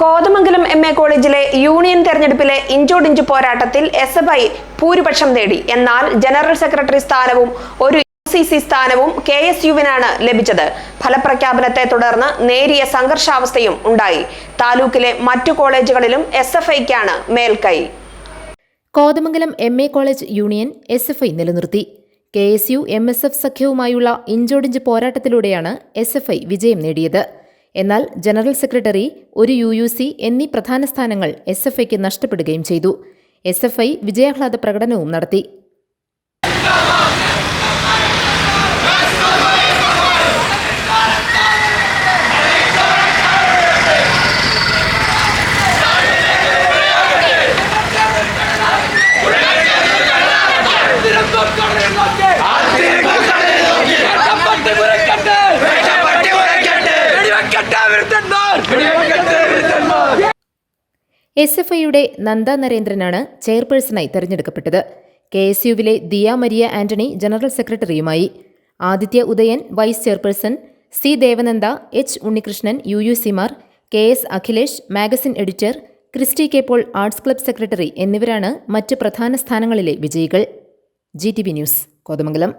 Kothamangalam M A കോളേജിലെ union തെരഞ്ഞെടുപ്പിലെ ഇഞ്ചോടിഞ്ച് പോരാട്ടത്തിൽ എസ് എഫ് ഐ ഭൂരിപക്ഷം നേടി. എന്നാൽ ജനറൽ സെക്രട്ടറി സ്ഥാനവും ഒരു സി സി സ്ഥാനവും കെ എസ് യുവിനാണ് ലഭിച്ചത്. ഫലപ്രഖ്യാപനത്തെ തുടർന്ന് നേരിയ സംഘർഷാവസ്ഥയും ഉണ്ടായി. താലൂക്കിലെ മറ്റു കോളേജുകളിലും എസ് എഫ് ഐക്കാണ് മേൽക്കൈ. Kothamangalam M A college union S F I നിലനിർത്തി. K S U M S F സഖ്യവുമായുള്ള ഇഞ്ചോടിഞ്ച് പോരാട്ടത്തിലൂടെയാണ് എസ് എഫ് ഐ വിജയം നേടിയത്. എന്നാൽ ജനറൽ സെക്രട്ടറി ഒരു യു യു സി എന്നീ പ്രധാന സ്ഥാനങ്ങൾ എസ് എഫ് ഐക്ക് നഷ്ടപ്പെടുകയും ചെയ്തു. എസ് എഫ് ഐ വിജയാഹ്ലാദ പ്രകടനവും നടത്തി. എസ് എഫ് ഐയുടെ നന്ദ നരേന്ദ്രനാണ് ചെയർപേഴ്സണായി തെരഞ്ഞെടുക്കപ്പെട്ടത്. കെ എസ് യുവിലെ Diya Maria Antony general സെക്രട്ടറിയുമായി. Aditya Udayan vice chairperson C Devananda H Unnikrishnan U U സിമാർ K S Akhilesh magazine editor Christy K Paul arts club secretary എന്നിവരാണ് മറ്റ് പ്രധാന സ്ഥാനങ്ങളിലെ വിജയികൾ. G T V news Kothamangalam.